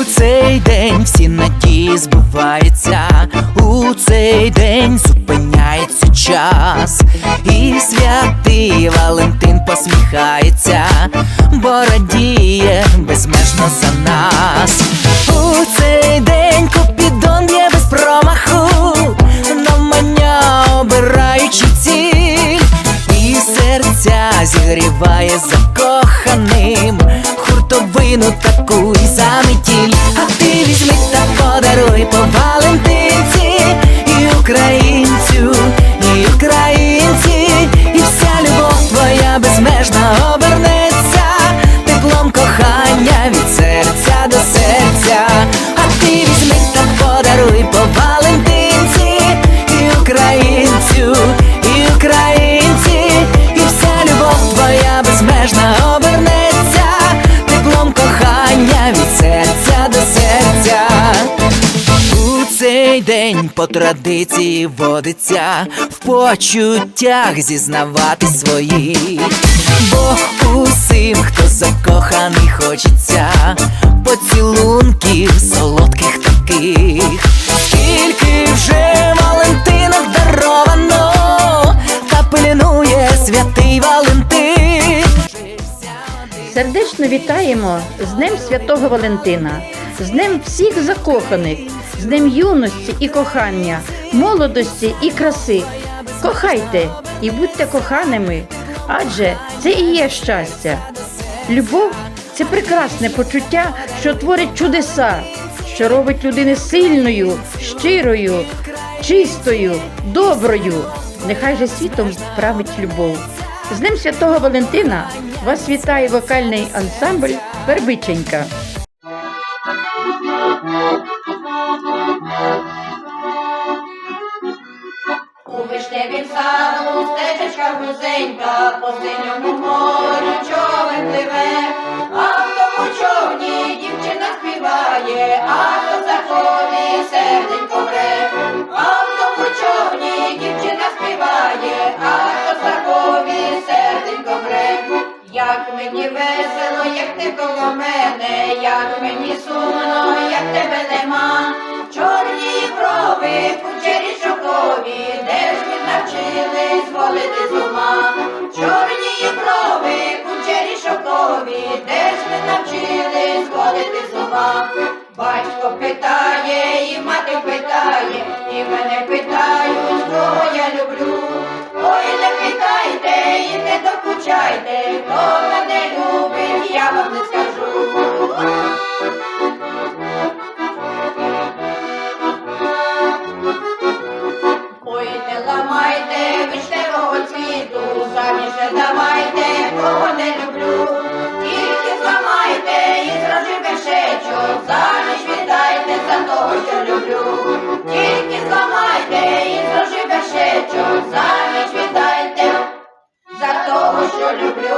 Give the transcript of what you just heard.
У цей день всі надії збуваються, у цей день зупиняється час, і святий Валентин посміхається, бо радіє безмежно за нас. У цей день купідон є без промаху, на обираючи ціль, і серця зігріває за хуртовину таку й заметіль. А ти візьми та подаруй по Валентинці і українцю, день по традиції водиться в почуттях зізнаватись свої, бо усім, хто закоханий, хочеться поцілунків солодких таких, скільки вже Валентинок даровано, та пильнує святий Валентин. Сердечно вітаємо з Днем Святого Валентина, з Днем всіх закоханих, з Днем юності і кохання, молодості і краси. Кохайте і будьте коханими, адже це і є щастя. Любов це прекрасне почуття, що творить чудеса, що робить людини сильною, щирою, чистою, доброю. Нехай же світом править любов. З Днем Святого Валентина вас вітає вокальний ансамбль Вербиченька. Саду стежечка по синьому морю човен пливе, а в тому човні дівчина співає, а хто заходить, серденько бре, а в тому човні дівчина співає, а хто заходить, серденько бре. Як мені весело, як ти коло мене, як мені сумно, як тебе нема. Чорні брови, кучері шокові, де ж ви навчились волити з? Батько питає, і мати питає, і мене питають, кого я люблю. Ой, не питайте і не докучайте, хто мене любить, я вам не скажу. Ой, не ламайте вишневого цвіту, заміж не давайте, кого не за ніч за того, що люблю.